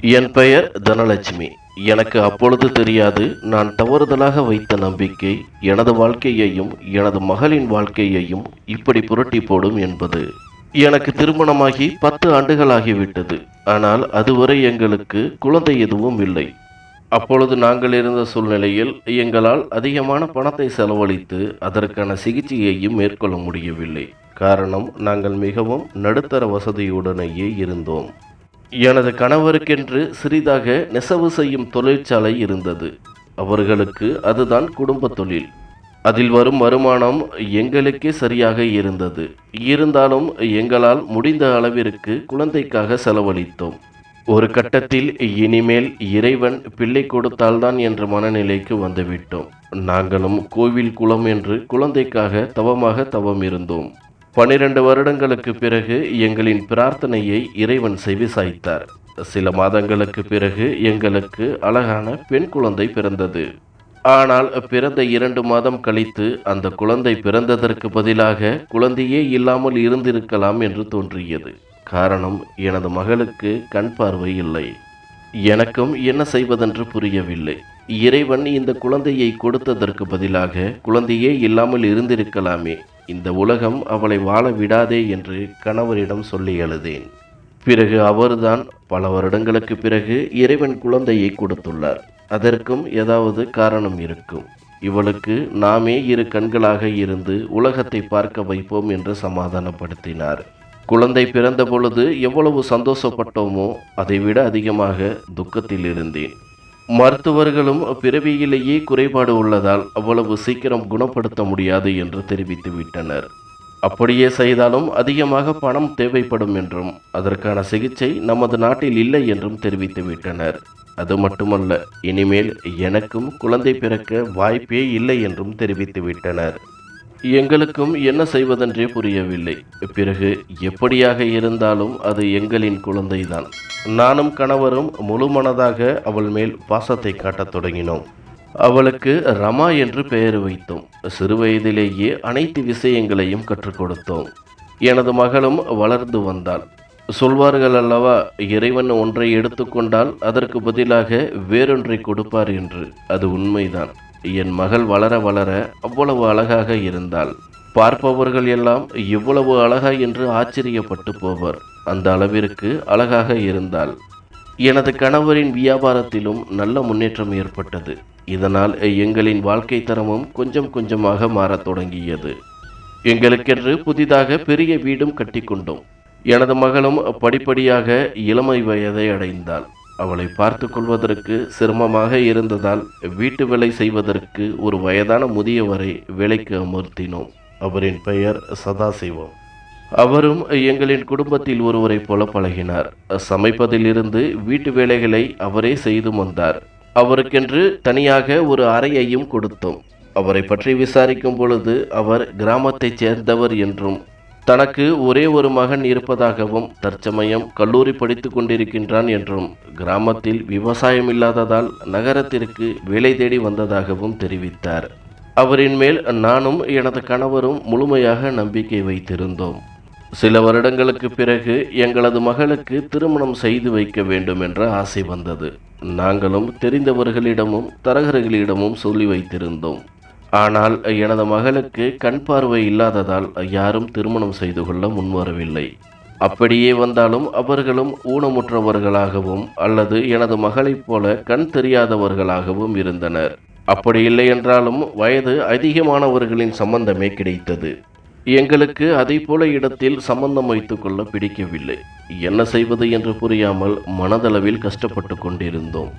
என் பெயர் தனலட்சுமி. எனக்கு அப்பொழுது தெரியாது நான் தவறுதலாக வைத்த நம்பிக்கை எனது வாழ்க்கையையும் எனது மகளின் வாழ்க்கையையும் இப்படி புரட்டி போடும் என்பது. எனக்கு திருமணமாகி பத்து ஆண்டுகளாகிவிட்டது. ஆனால் அதுவரை எங்களுக்கு குழந்தை எதுவும் இல்லை. அப்பொழுது நாங்கள் இருந்த சூழ்நிலையில் எங்களால் அதிகமான பணத்தை செலவழித்து அதற்கான சிகிச்சையையும் மேற்கொள்ள முடியவில்லை. காரணம் நாங்கள் மிகவும் நடுத்தர வசதியுடனேயே இருந்தோம். எனது கணவருக்கென்று சிறிதாக நெசவு செய்யும் தொழிற்சாலை இருந்தது. அவர்களுக்கு அதுதான் குடும்ப தொழில். அதில் வரும் வருமானம் எங்களுக்கே சரியாக இருந்தது. இருந்தாலும் எங்களால் முடிந்த அளவிற்கு குழந்தைக்காக செலவழித்தோம். ஒரு கட்டத்தில் இனிமேல் இறைவன் பிள்ளை கொடுத்தால்தான் என்ற மனநிலைக்கு வந்துவிட்டோம். நாங்களும் கோவில் குளம் என்று குழந்தைக்காக தவமாக தவம் இருந்தோம் பனிரெண்டு வருடங்களுக்கு பிறகு எங்களின் பிரார்த்தனையை இறைவன் செவிசாய்த்தார் சில மாதங்களுக்கு பிறகு எங்களுக்கு அழகான பெண் குழந்தை பிறந்தது. ஆனால் பிறந்த இரண்டு மாதம் கழித்து அந்த குழந்தை பிறந்ததற்கு பதிலாக குழந்தையே இல்லாமல் இருந்திருக்கலாம் என்று தோன்றியது. காரணம் எனது மகளுக்கு கண் பார்வை இல்லை. எனக்கும் என்ன செய்வதென்று புரியவில்லை. இறைவன் இந்த குழந்தையை கொடுத்ததற்கு பதிலாக குழந்தையே இல்லாமல் இருந்திருக்கலாமே. இந்த உலகம் அவளை வாழ விடாதே என்று கணவரிடம் சொல்லி எழுதேன். பிறகு அவர்தான் பல வருடங்களுக்கு பிறகு இறைவன் குழந்தையை கொடுத்துள்ளார். அதற்கும் ஏதாவது காரணம் இருக்கும். இவளுக்கு நாமே இரு கண்களாக இருந்து உலகத்தை பார்க்க வைப்போம் என்று சமாதானப்படுத்தினார். குழந்தை பிறந்த பொழுது எவ்வளவு சந்தோஷப்பட்டோமோ அதைவிட அதிகமாக துக்கத்தில் இருந்தேன் மருத்துவர்களும் பிறவியிலேயே குறைபாடு உள்ளதால் அவ்வளவு சீக்கிரம் குணப்படுத்த முடியாது என்று தெரிவித்து விட்டனர். அப்படியே செய்தாலும் அதிகமாக பணம் தேவைப்படும் என்றும் அதற்கான சிகிச்சை நமது நாட்டில் இல்லை என்றும் தெரிவித்து விட்டனர். அது மட்டுமல்ல இனிமேல் எனக்கும் குழந்தை பிறக்க வாய்ப்பே இல்லை என்றும் தெரிவித்து விட்டனர். எங்களுக்கும் என்ன செய்வதென்றே புரியவில்லை. பிறகு எப்படியாக இருந்தாலும் அது எங்களின் குழந்தைதான். நானும் கணவரும் முழுமனதாக அவள் மேல் பாசத்தை காட்டத் தொடங்கினோம். அவளுக்கு ரமா என்று பெயர் வைத்தோம். சிறுவயதிலேயே அனைத்து விஷயங்களையும் கற்றுக் கொடுத்தோம். எனது மகளும் வளர்ந்து வந்தாள். சொல்வார்கள் அல்லவா இறைவன் ஒன்றை எடுத்துக்கொண்டால் அதற்கு பதிலாக வேறொன்றை கொடுப்பார் என்று. அது உண்மைதான். என் மகள் வளர வளர அவ்வளவு அழகாக இருந்தாள். பார்ப்பவர்கள் எல்லாம் இவ்வளவு அழகா என்று ஆச்சரியப்பட்டு போவர். அந்த அளவிற்கு அழகாக இருந்தாள். எனது கணவரின் வியாபாரத்திலும் நல்ல முன்னேற்றம் ஏற்பட்டது. இதனால் எங்களின் வாழ்க்கை தரமும் கொஞ்சம் கொஞ்சமாக மாறத் தொடங்கியது. எங்களுக்கென்று புதிதாக பெரிய வீடும் கட்டிக்கொண்டோம் எனது மகளும் படிப்படியாக இளமை வயதை அடைந்தாள். அவளை பார்த்து கொள்வதற்கு சிரமமாக இருந்ததால் வீட்டு வேலை செய்வதற்கு ஒரு வயதான முதியவரை வேலைக்கு அமர்த்தினோம். அவரின் பெயர் சதாசிவம். அவரும் எங்களின் குடும்பத்தில் ஒருவரைப் போல பழகினார். சமைப்பதிலிருந்து வீட்டு வேலைகளை அவரே செய்து வந்தார். அவருக்கென்று தனியாக ஒரு அறையையும் கொடுத்தோம். அவரை பற்றி விசாரிக்கும் பொழுது அவர் கிராமத்தைச் சேர்ந்தவர் என்றும் தனக்கு ஒரே ஒரு மகன் இருப்பதாகவும் தற்சமயம் கல்லூரி படித்து கொண்டிருக்கின்றான் என்றும் கிராமத்தில் விவசாயம் இல்லாததால் நகரத்திற்கு வேலை தேடி வந்ததாகவும் தெரிவித்தார். அவரின் மேல் நானும் எனது கணவரும் முழுமையாக நம்பிக்கை வைத்திருந்தோம். சில வருடங்களுக்கு பிறகு எங்களது மகளுக்கு திருமணம் செய்து வைக்க வேண்டும் என்ற ஆசை வந்தது. நாங்களும் தெரிந்தவர்களிடமும் தரகர்களிடமும் சொல்லி வைத்திருந்தோம். ஆனால் எனது மகளுக்கு கண் பார்வை இல்லாததால் யாரும் திருமணம் செய்து கொள்ள முன்வரவில்லை. அப்படியே வந்தாலும் அவர்களும் ஊனமுற்றவர்களாகவும் அல்லது எனது மகளைப் போல கண் தெரியாதவர்களாகவும் இருந்தனர். அப்படி இல்லை என்றாலும் வயது அதிகமானவர்களின் சம்பந்தமே கிடைத்தது. எங்களுக்கு அதை போல இடத்தில் சம்பந்தம் வைத்துக்கொள்ள பிடிக்கவில்லை. என்ன செய்வது என்று புரியாமல் மனதளவில் கஷ்டப்பட்டு கொண்டிருந்தோம்.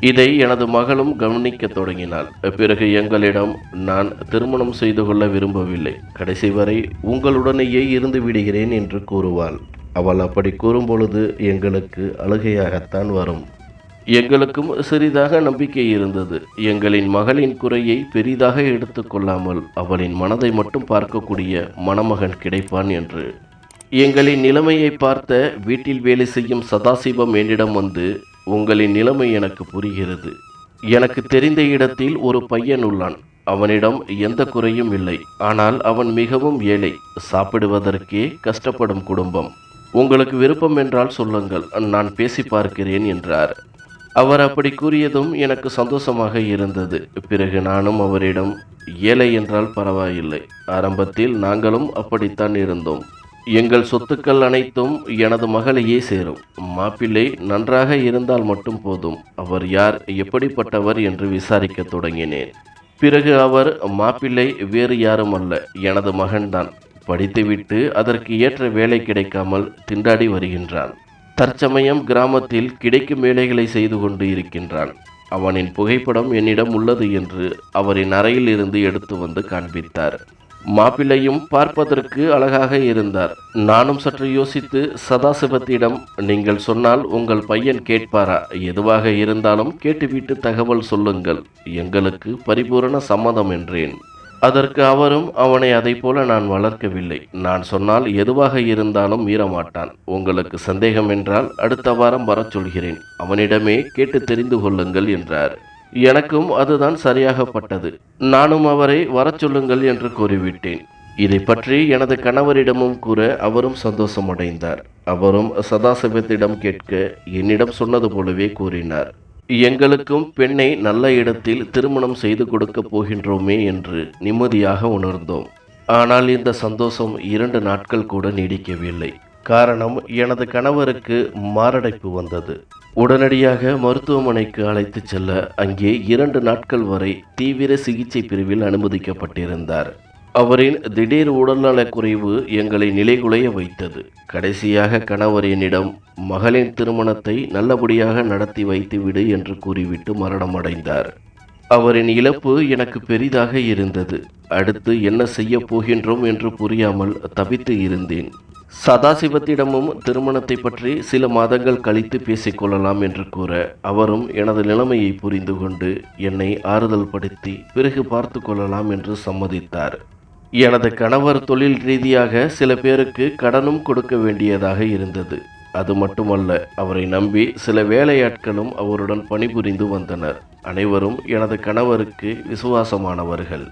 இதை எனது மகளும் கவனிக்க தொடங்கினாள். பிறகு எங்களிடம் நான் திருமணம் செய்து கொள்ள விரும்பவில்லை. கடைசி வரை உங்களுடனேயே இருந்து விடுகிறேன் என்று கூறுவாள். அவள் அப்படி கூறும்பொழுது எங்களுக்கு அழுகையாகத்தான் வரும். எங்களுக்கும் சிறிதாக நம்பிக்கை இருந்தது. எங்களின் மகளின் குறையை பெரிதாக எடுத்துக்கொள்ளாமல் அவளின் மனதை மட்டும் பார்க்கக்கூடிய மணமகன் கிடைப்பான் என்று. எங்களின் நிலைமையை பார்த்த வீட்டில் வேலை செய்யும் சதாசிவம் என்னிடம் வந்து உங்களின் நிலைமை எனக்கு புரிகிறது. எனக்கு தெரிந்த இடத்தில் ஒரு பையன் உள்ளான். அவனிடம் எந்த குறையும் இல்லை. ஆனால் அவன் மிகவும் ஏழை. சாப்பிடுவதற்கே கஷ்டப்படும் குடும்பம். உங்களுக்கு விருப்பம் என்றால் சொல்லுங்கள். நான் பேசி பார்க்கிறேன் என்றார். அவர் அப்படி கூறியதும் எனக்கு சந்தோஷமாக இருந்தது. பிறகு நானும் அவரிடம் ஏழை என்றால் பரவாயில்லை. ஆரம்பத்தில் நாங்களும் அப்படித்தான் இருந்தோம். எங்கள் சொத்துக்கள் அனைத்தும் எனது மகளையே சேரும். மாப்பிள்ளை நன்றாக இருந்தால் மட்டும் போதும். அவர் யார் எப்படிப்பட்டவர் என்று விசாரிக்க தொடங்கினேன். பிறகு அவர் மாப்பிள்ளை வேறு யாரும் அல்ல எனது மகன்தான். படித்துவிட்டு அதற்கு ஏற்ற வேலை கிடைக்காமல் திண்டாடி வருகின்றான். தற்சமயம் கிராமத்தில் கிடைக்கும் வேலைகளை செய்து கொண்டு இருக்கின்றான். அவனின் புகைப்படம் என்னிடம் உள்ளது என்று அவரின் அறையில் இருந்து எடுத்து வந்து காண்பித்தார். மாப்பிள்ளையும் பார்ப்பதற்கு அழகாக இருந்தார். நானும் சற்று யோசித்து சதாசிவத்திடம் நீங்கள் சொன்னால் உங்கள் பையன் கேட்பாரா? எதுவாக இருந்தாலும் கேட்டுவிட்டு தகவல் சொல்லுங்கள். எங்களுக்கு பரிபூரண சம்மதம் என்றேன். அதற்கு அவரும் அவனை அதைப் போல நான் வளர்க்கவில்லை. நான் சொன்னால் எதுவாக இருந்தாலும் மீறமாட்டான். உங்களுக்கு சந்தேகம் என்றால் அடுத்த வாரம் வரச் சொல்கிறேன். அவனிடமே கேட்டு தெரிந்து கொள்ளுங்கள் என்றார். எனக்கும் அதுதான் சரியாகப்பட்டது. நானும் அவரை வரச் சொல்லுங்கள் என்று கூறிவிட்டேன். இதை பற்றி எனது கணவரிடமும் கூற அவரும் சந்தோஷமடைந்தார். அவரும் சதாசிவத்திடம் கேட்க என்னிடம் சொன்னது போலவே கூறினார். எங்களுக்கும் பெண்ணை நல்ல இடத்தில் திருமணம் செய்து கொடுக்கப் போகின்றோமே என்று நிம்மதியாக உணர்ந்தோம். ஆனால் இந்த சந்தோஷம் இரண்டு நாட்கள் கூட நீடிக்கவில்லை. காரணம் எனது கணவருக்கு மாரடைப்பு வந்தது. உடனடியாக மருத்துவமனைக்கு அழைத்து செல்ல அங்கே இரண்டு நாட்கள் வரை தீவிர சிகிச்சை பிரிவில் அனுமதிக்கப்பட்டிருந்தார். அவரின் திடீர் உடல்நலக் குறைவு எங்களை நிலைகுலைய வைத்தது. கடைசியாக கணவர் என்னிடம் மகளின் திருமணத்தை நல்லபடியாக நடத்தி வைத்துவிடு என்று கூறிவிட்டு மரணமடைந்தார். அவரின் இழப்பு எனக்கு பெரிதாக இருந்தது. அடுத்து என்ன செய்ய போகின்றோம் என்று புரியாமல் தவித்து இருந்தேன். சதாசிவத்திடமும் திருமணத்தை பற்றி சில மாதங்கள் கழித்து பேசிக்கொள்ளலாம் என்று கூற அவரும் எனது நிலைமையை புரிந்து கொண்டு என்னை ஆறுதல் படுத்தி பிறகு பார்த்து கொள்ளலாம் என்று சம்மதித்தார். எனது கணவர் தொழில் ரீதியாக சில பேருக்கு கடனும் கொடுக்க வேண்டியதாக இருந்தது. அது மட்டுமல்ல அவரை நம்பி சில வேலையாட்களும் அவருடன் பணிபுரிந்து வந்தனர். அனைவரும் எனது கணவருக்கு விசுவாசமானவர்கள்.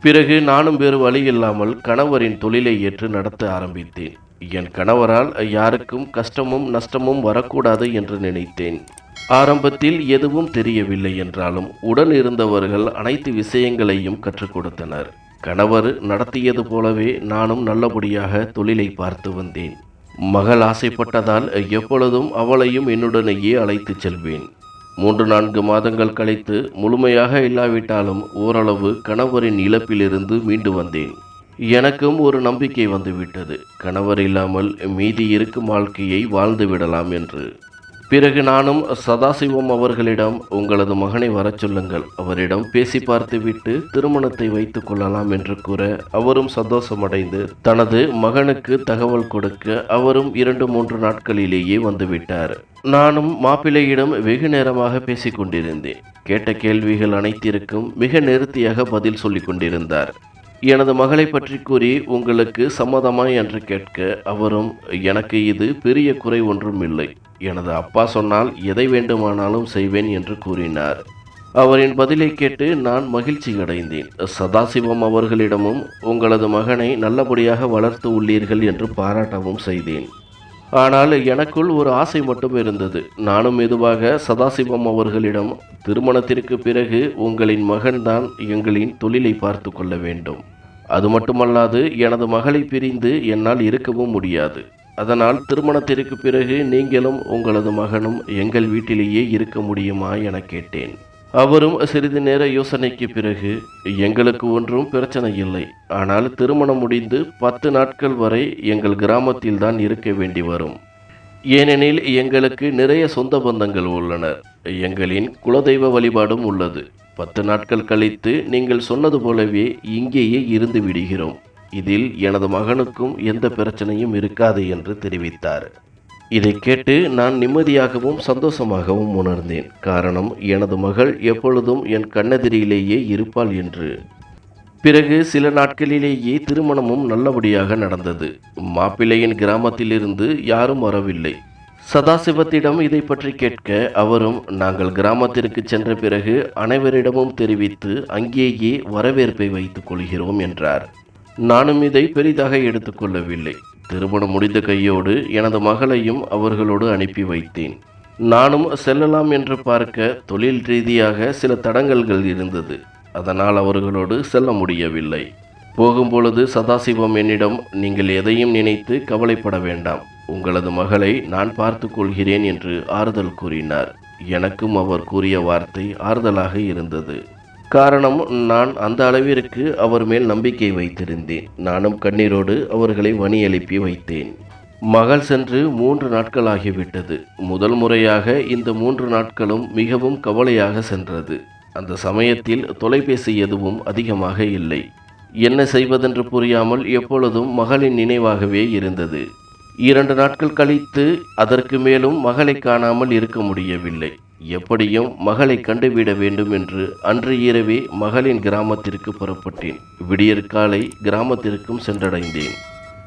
பிறகு நானும் வேறு வழி இல்லாமல் கணவரின் தொழிலை ஏற்று நடத்த ஆரம்பித்தேன். என் கணவரால் யாருக்கும் கஷ்டமும் நஷ்டமும் வரக்கூடாது என்று நினைத்தேன். ஆரம்பத்தில் எதுவும் தெரியவில்லை என்றாலும் உடன் இருந்தவர்கள் அனைத்து விஷயங்களையும் கற்றுக் கொடுத்தனர். கணவர் நடத்தியது போலவே நானும் நல்லபடியாக தொழிலை பார்த்து வந்தேன். மகள் ஆசைப்பட்டதால் எப்பொழுதும் அவளையும் என்னுடனேயே அழைத்துச் செல்வேன். மூன்று நான்கு மாதங்கள் கழித்து முழுமையாக இல்லாவிட்டாலும் ஓரளவு கணவரின் இழப்பிலிருந்து மீண்டு வந்தேன். எனக்கும் ஒரு நம்பிக்கை வந்துவிட்டது. கணவர் இல்லாமல் மீதி இருக்கும் வாழ்க்கையை வாழ்ந்து விடலாம் என்று. பிறகு நானும் சதாசிவம் அவர்களிடம் உங்களது மகனை வரச் சொல்லுங்கள். அவரிடம் பேசி பார்த்துவிட்டு திருமணத்தை வைத்துக் கொள்ளலாம் என்று கூற அவரும் சந்தோஷமடைந்து தனது மகனுக்கு தகவல் கொடுக்க அவரும் இரண்டு மூன்று நாட்களிலேயே வந்துவிட்டார். நானும் மாப்பிள்ளையிடம் வெகு நேரமாக பேசிக் கொண்டிருந்தேன் கேட்ட கேள்விகள் அனைத்திற்கும் மிக நேர்த்தியாக பதில் சொல்லிக் கொண்டிருந்தார் எனது மகளை பற்றி கூறி உங்களுக்கு சம்மதமா என்று கேட்க அவரும் எனக்கு இது பெரிய குறை ஒன்றும் இல்லை. எனது அப்பா சொன்னால் எதை வேண்டுமானாலும் செய்வேன் என்று கூறினார். அவரின் பதிலை கேட்டு நான் மகிழ்ச்சி அடைந்தேன். சதாசிவம் அவர்களிடமும் உங்களது மகனை நல்லபடியாக வளர்த்து உள்ளீர்கள் என்று பாராட்டவும் செய்தேன். ஆனால் எனக்குள் ஒரு ஆசை மட்டும் இருந்தது. நானும் மெதுவாக சதாசிவம் அவர்களிடம் திருமணத்திற்கு பிறகு உங்களின் மகன்தான் எங்களின் தொழிலை பார்த்து கொள்ள வேண்டும். அது மட்டுமல்லாது எனது மகளை பிரிந்து என்னால் இருக்கவும் முடியாது. அதனால் திருமணத்திற்கு பிறகு நீங்களும் உங்களது மகனும் எங்கள் வீட்டிலேயே இருக்க முடியுமா என கேட்டேன். அவரும் சிறிது நேர யோசனைக்கு பிறகு எங்களுக்கு ஒன்றும் பிரச்சனை இல்லை. ஆனால் திருமணம் முடிந்து பத்து நாட்கள் வரை எங்கள் கிராமத்தில் தான் இருக்க வேண்டி வரும். ஏனெனில் எங்களுக்கு நிறைய சொந்த பந்தங்கள் உள்ளனர். எங்களின் குலதெய்வ வழிபாடும் உள்ளது. பத்து நாட்கள் கழித்து நீங்கள் சொன்னது போலவே இங்கேயே இருந்து விடுகிறோம். இதில் எனது மகனுக்கும் எந்த பிரச்சனையும் இருக்காது என்று தெரிவித்தார். இதை கேட்டு நான் நிம்மதியாகவும் சந்தோஷமாகவும் உணர்ந்தேன். காரணம் எனது மகள் எப்பொழுதும் என் கண்ணெதிரியிலேயே இருப்பாள் என்று. பிறகு சில நாட்களிலேயே திருமணமும் நல்லபடியாக நடந்தது. மாப்பிள்ளையின் கிராமத்திலிருந்து யாரும் வரவில்லை. சதாசிவத்திடம் இதை பற்றி கேட்க அவரும் நாங்கள் கிராமத்திற்கு சென்ற பிறகு அனைவரிடமும் தெரிவித்து அங்கேயே வரவேற்பை வைத்துக் கொள்கிறோம் என்றார். நானும் இதை பெரிதாக எடுத்துக்கொள்ளவில்லை திருமணம் முடிந்த கையோடு எனது மகளையும் அவர்களோடு அனுப்பி வைத்தேன். நானும் செல்லலாம் என்று பார்க்க தொழில் ரீதியாக சில தடங்கல்கள் இருந்தது. அதனால் அவர்களோடு செல்ல முடியவில்லை. போகும்பொழுது சதாசிவம் என்னிடம் நீங்கள் எதையும் நினைத்து கவலைப்பட வேண்டாம். உங்களது மகளை நான் பார்த்து கொள்கிறேன் என்று ஆறுதல் கூறினார். எனக்கும் அவர் கூறிய வார்த்தை ஆறுதலாக இருந்தது. காரணம் நான் அந்த அளவிற்கு அவர் மேல் நம்பிக்கை வைத்திருந்தேன். நானும் கண்ணீரோடு அவர்களை வணி எழுப்பி வைத்தேன். மகள் சென்று மூன்று நாட்கள் ஆகிவிட்டது முதல் முறையாக இந்த மூன்று நாட்களும் மிகவும் கவலையாக சென்றது. அந்த சமயத்தில் தொலைபேசி எதுவும் அதிகமாக இல்லை. என்ன செய்வதென்று புரியாமல் எப்பொழுதும் மகளின் நினைவாகவே இருந்தது. இரண்டு நாட்கள் கழித்து அதற்கு மேலும் மகளை காணாமல் இருக்க முடியவில்லை. எப்படியும் மகளை கண்டுவிட வேண்டும் என்று அன்று இரவே மகளின் கிராமத்திற்கு புறப்பட்டேன். விடியற்காலை கிராமத்திற்கும் சென்றடைந்தேன்.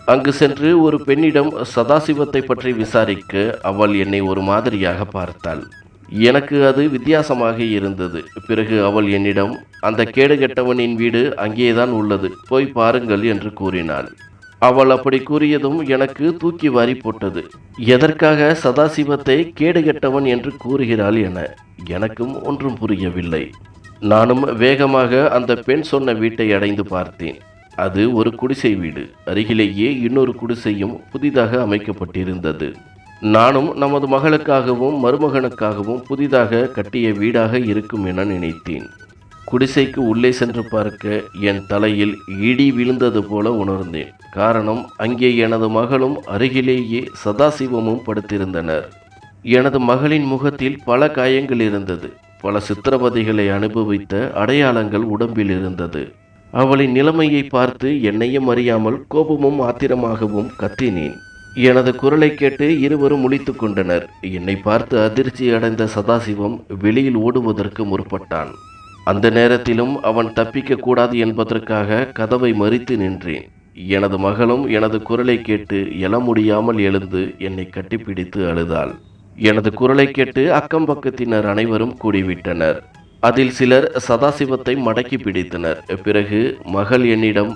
அங்கு சென்று ஒரு பெண்ணிடம் சதாசிவத்தை பற்றி விசாரிக்க அவள் என்னை ஒரு மாதிரியாக பார்த்தாள். எனக்கு அது வித்தியாசமாக இருந்தது. பிறகு அவள் என்னிடம் அந்த கேடுகெட்டவனின் வீடு அங்கேதான் உள்ளது. போய் பாருங்கள் என்று கூறினாள். அவள் அப்படி கூறியதும் எனக்கு தூக்கி வாரி போட்டது. எதற்காக சதாசிவத்தை கேடுகெட்டவன் என்று கூறுகிறாள் என எனக்கும் ஒன்றும் புரியவில்லை. நானும் வேகமாக அந்த பெண் சொன்ன வீட்டை அடைந்து பார்த்தேன். அது ஒரு குடிசை வீடு. அருகிலேயே இன்னொரு குடிசையும் புதிதாக அமைக்கப்பட்டிருந்தது. நானும் நமது மகளுக்காகவும் மருமகனுக்காகவும் புதிதாக கட்டிய வீடாக இருக்கும் என நினைத்தேன். குடிசைக்கு உள்ளே சென்று பார்க்க என் தலையில் இடி விழுந்தது போல உணர்ந்தேன். காரணம் அங்கே எனது மகளும் அருகிலேயே சதாசிவமும் படுத்திருந்தனர். எனது மகளின் முகத்தில் பல காயங்கள் இருந்தது. பல சித்திரவதைகளை அனுபவித்த அடையாளங்கள் உடம்பில் இருந்தது. அவளின் நிலைமையை பார்த்து என்னையும் அறியாமல் கோபமும் ஆத்திரமாகவும் கத்தினேன். எனது குரலை கேட்டு இருவரும் முழித்து கொண்டனர். என்னை பார்த்து அதிர்ச்சி அடைந்த சதாசிவம் வெளியில் ஓடுவதற்கு முற்பட்டான். அந்த நேரத்திலும் அவன் தப்பிக்க கூடாது என்பதற்காக கதவை மறித்து நின்றேன். எனது மகளும் எனது குரலை கேட்டு எழ முடியாமல் எழுந்து என்னை கட்டிப்பிடித்து அழுதாள். எனது குரலை கேட்டு அக்கம் பக்கத்தினர் அனைவரும் கூடிவிட்டனர். அதில் சிலர் சதாசிவத்தை மடக்கி பிடித்தனர். பிறகு மகள் என்னிடம்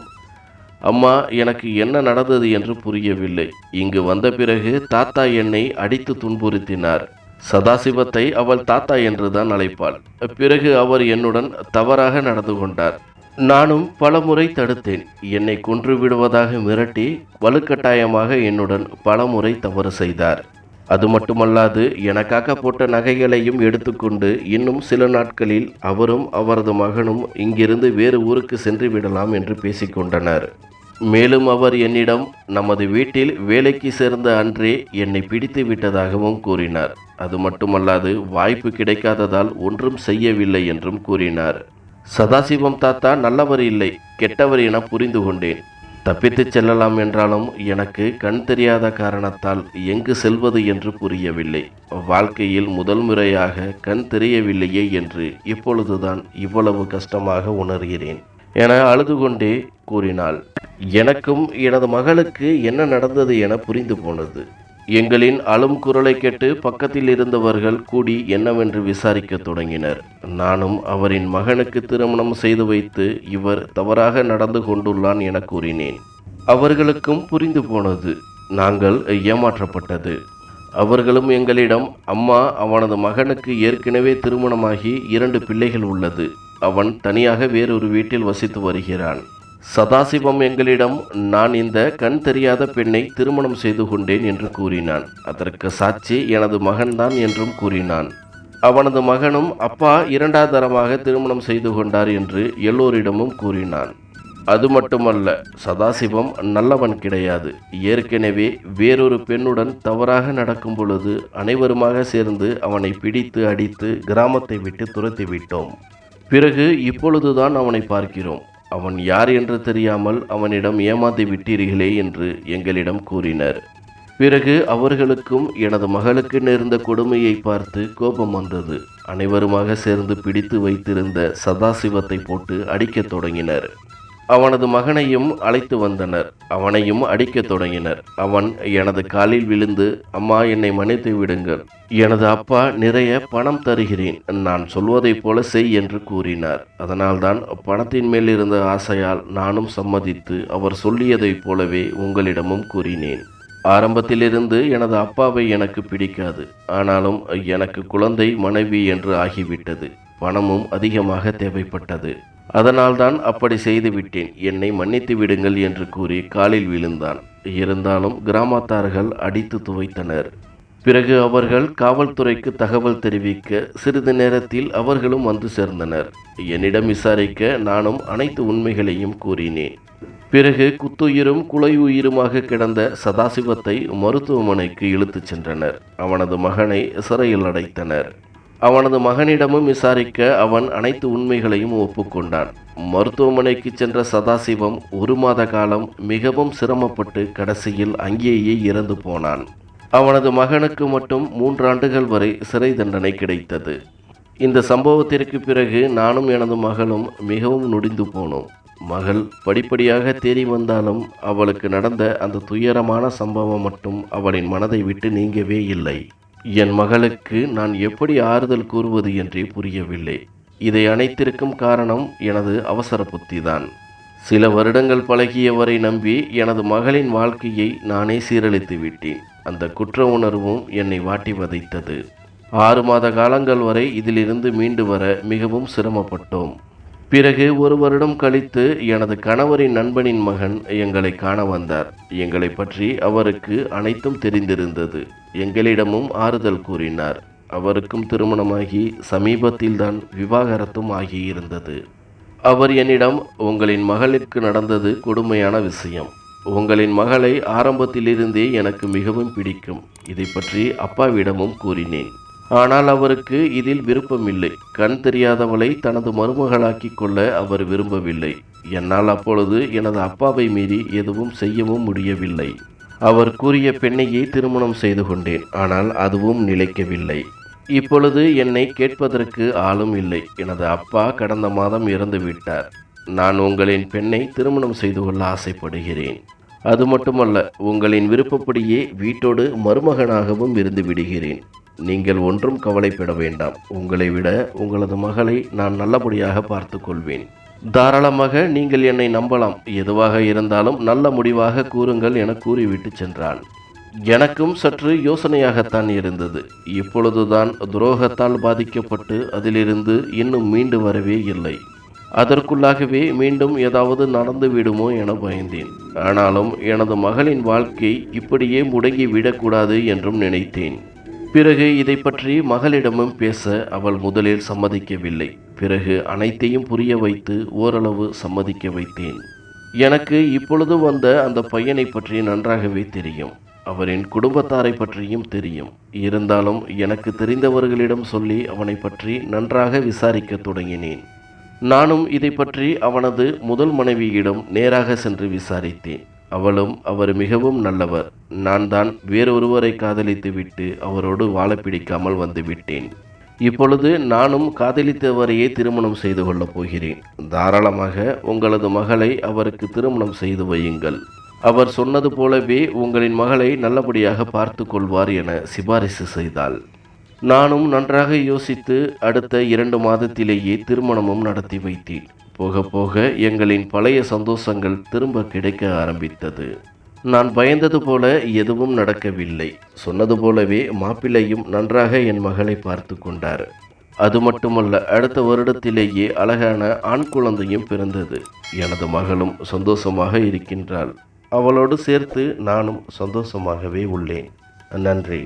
அம்மா எனக்கு என்ன நடந்தது என்று புரியவில்லை. இங்கு வந்த பிறகு தாத்தா என்னை அடித்து துன்புறுத்தினார். சதாசிவத்தை அவள் தாத்தா என்றுதான் அழைப்பாள். பிறகு அவர் என்னுடன் தவறாக நடந்து கொண்டார். நானும் பலமுறை தடுத்தேன். என்னை கொன்று விடுவதாக மிரட்டி வலுக்கட்டாயமாக என்னுடன் பலமுறை தவறு செய்தார். அது மட்டுமல்லாது எனக்காக போட்ட நகைகளையும் எடுத்துக்கொண்டு இன்னும் சில நாட்களில் அவரும் அவரது மகனும் இங்கிருந்து வேறு ஊருக்கு சென்று விடலாம் என்று பேசிக்கொண்டனர் மேலும் அவர் என்னிடம் நமது வீட்டில் வேலைக்கு சேர்ந்த அன்றே என்னை பிடித்து விட்டதாகவும் கூறினார். அது மட்டுமல்லாது வாய்ப்பு கிடைக்காததால் ஒன்றும் செய்யவில்லை என்றும் கூறினார். சதாசிவம் தாத்தா நல்லவர் இல்லை கெட்டவர் என புரிந்து கொண்டேன். தப்பித்துச் செல்லலாம் என்றாலும் எனக்கு கண் தெரியாத காரணத்தால் எங்கு செல்வது என்று புரியவில்லை. வாழ்க்கையில் முதல் முறையாக கண் தெரியவில்லையே என்று இப்பொழுதுதான் இவ்வளவு கஷ்டமாக உணர்கிறேன் என அழுது கொண்டே கூறினாள். எனக்கும் எனது மகளுக்கு என்ன நடந்தது என புரிந்து போனது. எங்களின் அழும் குரலை கேட்டு பக்கத்தில் இருந்தவர்கள் கூடி என்னவென்று விசாரிக்க தொடங்கினர். நானும் அவரின் மகனுக்கு திருமணம் செய்து வைத்து இவர் தவறாக நடந்து கொண்டுள்ளான் என கூறினேன். அவர்களுக்கும் புரிந்து போனது. நாங்கள் ஏமாற்றப்பட்டது. அவர்களும் எங்களிடம் அம்மா அவனது மகனுக்கு ஏற்கனவே திருமணமாகி இரண்டு பிள்ளைகள் உள்ளது. அவன் தனியாக வேறொரு வீட்டில் வசித்து வருகிறான். சதாசிவம் எங்களிடம் நான் இந்த கண் தெரியாத பெண்ணை திருமணம் செய்து கொண்டேன் என்று கூறினான். அதற்கு சாட்சி எனது மகன்தான் என்றும் கூறினான். அவனது மகனும் அப்பா இரண்டாவது தரமாக திருமணம் செய்து கொண்டார் என்று எல்லோரிடமும் கூறினான். அது மட்டுமல்ல சதாசிவம் நல்லவன் கிடையாது. ஏற்கனவே வேறொரு பெண்ணுடன் தவறாக நடக்கும் பொழுது அனைவருமாக சேர்ந்து அவனை பிடித்து அடித்து கிராமத்தை விட்டு துரத்தி விட்டோம். பிறகு இப்பொழுதுதான் அவனை பார்க்கிறோம். அவன் யார் என்று தெரியாமல் அவனிடம் ஏமாந்து விட்டீர்களே என்று எங்களிடம் கூறினர். பிறகு அவர்களுக்கும் எனது மகளுக்கு நேர்ந்த கொடுமையை பார்த்து கோபம் வந்தது. அனைவருமாக சேர்ந்து பிடித்து வைத்திருந்த சதாசிவத்தை போட்டு அடிக்கத் தொடங்கினர். அவனது மகனையும் அழைத்து வந்தனர். அவனையும் அடிக்கத் தொடங்கினர். அவன் எனது காலில் விழுந்து அம்மா என்னை மன்னித்து விடுங்கள். எனது அப்பா நிறைய பணம் தருகிறேன். நான் சொல்வதைப் போல செய் என்று கூறினார். அதனால்தான் பணத்தின் மேல் இருந்த ஆசையால் நானும் சம்மதித்து அவர் சொல்லியதைப் போலவே உங்களிடமும் கூறினேன். ஆரம்பத்திலிருந்து எனது அப்பாவை எனக்கு பிடிக்காது. ஆனாலும் எனக்கு குழந்தை மனைவி என்று ஆகிவிட்டது. பணமும் அதிகமாக தேவைப்பட்டது. அதனால்தான் அப்படி செய்துவிட்டேன். என்னை மன்னித்து விடுங்கள் என்று கூறி காலில் விழுந்தான். இருந்தாலும் கிராமத்தார்கள் அடித்து துவைத்தனர். பிறகு அவர்கள் காவல்துறைக்கு தகவல் தெரிவிக்க சிறிது நேரத்தில் அவர்களும் வந்து சேர்ந்தனர். என்னிடம் விசாரிக்க நானும் அனைத்து உண்மைகளையும் கூறினேன். பிறகு குத்துயிரும் குலை உயிருமாக கிடந்த சதாசிவத்தை மருத்துவமனைக்கு இழுத்துச் சென்றனர். அவனது மகனை சிறையில் அடைத்தனர். அவனது மகனிடமும் விசாரிக்க அவன் அனைத்து உண்மைகளையும் ஒப்புக்கொண்டான். மருத்துவமனைக்கு சென்ற சதாசிவம் ஒரு மாத காலம் மிகவும் சிரமப்பட்டு கடைசியில் அங்கேயே இறந்து போனான். அவனது மகனுக்கு மட்டும் மூன்றாண்டுகள் வரை சிறை தண்டனை கிடைத்தது. இந்த சம்பவத்திற்கு பிறகு நானும் எனது மகளும் மிகவும் நொடிந்து போனோம். மகள் படிப்படியாக தேறி வந்தாலும் அவளுக்கு நடந்த அந்த துயரமான சம்பவம் மட்டும் அவளின் மனதை விட்டு நீங்கவே இல்லை. என் மகளுக்கு நான் எப்படி ஆறுதல் கூறுவது என்றே புரியவில்லை. இதை அனைத்திற்கும் காரணம் எனது அவசர புத்திதான். சில வருடங்கள் பழகியவரை நம்பி எனது மகளின் வாழ்க்கையை நானே சீரழித்து விட்டேன். அந்த குற்ற உணர்வும் என்னை வாட்டி வதைத்தது. ஆறு மாத காலங்கள் வரை இதிலிருந்து மீண்டு வர மிகவும் சிரமப்பட்டோம். பிறகு ஒரு வருடம் கழித்து எனது கணவரின் நண்பனின் மகன் எங்களை காண வந்தார். எங்களை பற்றி அவருக்கு அனைத்தும் தெரிந்திருந்தது. எங்களிடமும் ஆறுதல் கூறினார். அவருக்கும் திருமணமாகி சமீபத்தில்தான் விவாகரத்தும் ஆகியிருந்தது. அவர் என்னிடம் உங்களின் மகளிற்கு நடந்தது கொடுமையான விஷயம். உங்களின் மகளை ஆரம்பத்திலிருந்தே எனக்கு மிகவும் பிடிக்கும். இதை பற்றி அப்பாவிடமும் கூறினேன். ஆனால் அவருக்கு இதில் விருப்பமில்லை. கண் தெரியாதவளை தனது மருமகளாக்கிக் கொள்ள அவர் விரும்பவில்லை. என்னால் அப்பொழுது எனது அப்பாவை மீறி எதுவும் செய்யவும் முடியவில்லை. அவர் கூறிய பெண்ணையே திருமணம் செய்து கொண்டேன். ஆனால் அதுவும் நிலைக்கவில்லை. இப்பொழுது என்னை கேட்பதற்கு ஆளும் இல்லை. எனது அப்பா கடந்த மாதம் இறந்து விட்டார். நான் உங்களின் பெண்ணை திருமணம் செய்து கொள்ள ஆசைப்படுகிறேன். அது மட்டுமல்ல உங்களின் விருப்பப்படியே வீட்டோடு மருமகனாகவும் இருந்து விடுகிறேன். நீங்கள் ஒன்றும் கவலைப்பட வேண்டாம். உங்களை விட உங்களது மகளை நான் நல்லபடியாக பார்த்து கொள்வேன் தாராளமாக நீங்கள் என்னை நம்பலாம். எதுவாக இருந்தாலும் நல்ல முடிவாக கூறுங்கள் என கூறிவிட்டு சென்றான் எனக்கும் சற்று யோசனையாகத்தான் இருந்தது. இப்பொழுதுதான் துரோகத்தால் பாதிக்கப்பட்டு அதிலிருந்து இன்னும் மீண்டு வரவே இல்லை. அதற்குள்ளாகவே மீண்டும் ஏதாவது நடந்து விடுமோ என பயந்தேன். ஆனாலும் எனது மகளின் வாழ்க்கை இப்படியே முடங்கி விடக்கூடாது என்றும் நினைத்தேன். பிறகு இதை பற்றி மகளிடமும் பேச அவள் முதலில் சம்மதிக்கவில்லை. பிறகு அனைத்தையும் புரிய வைத்து ஓரளவு சம்மதிக்க வைத்தேன். எனக்கு இப்பொழுது வந்த அந்த பையனை பற்றி நன்றாகவே தெரியும். அவரின் குடும்பத்தாரை பற்றியும் தெரியும். இருந்தாலும் எனக்கு தெரிந்தவர்களிடம் சொல்லி அவனை பற்றி நன்றாக விசாரிக்க தொடங்கினேன். நானும் இதை பற்றி அவனது முதல் மனைவியிடம் நேராக சென்று விசாரித்தேன். அவளும் அவர் மிகவும் நல்லவர். நான் தான் வேறொருவரை காதலித்து விட்டு அவரோடு வாழ பிடிக்காமல் வந்துவிட்டேன். இப்பொழுது நானும் காதலித்தவரையே திருமணம் செய்து கொள்ளப் போகிறேன். தாராளமாக உங்களது மகளை அவருக்கு திருமணம் செய்து வையுங்கள். அவர் சொன்னது போலவே உங்களின் மகளை நல்லபடியாக பார்த்து கொள்வார் என சிபாரிசு செய்தாள். நானும் நன்றாக யோசித்து அடுத்த இரண்டு மாதத்திலேயே திருமணமும் நடத்தி வைத்தேன். போக போக எங்களின் பழைய சந்தோஷங்கள் திரும்ப கிடைக்க ஆரம்பித்தது. நான் பயந்தது போல எதுவும் நடக்கவில்லை. சொன்னது போலவே மாப்பிள்ளையும் நன்றாக என் மகளை பார்த்து கொண்டார். அது மட்டுமல்ல அடுத்த வருடத்திலேயே அழகான ஆண் குழந்தையும் பிறந்தது. எனது மகளும் சந்தோஷமாக இருக்கின்றாள். அவளோடு சேர்த்து நானும் சந்தோஷமாகவே உள்ளேன். நன்றி.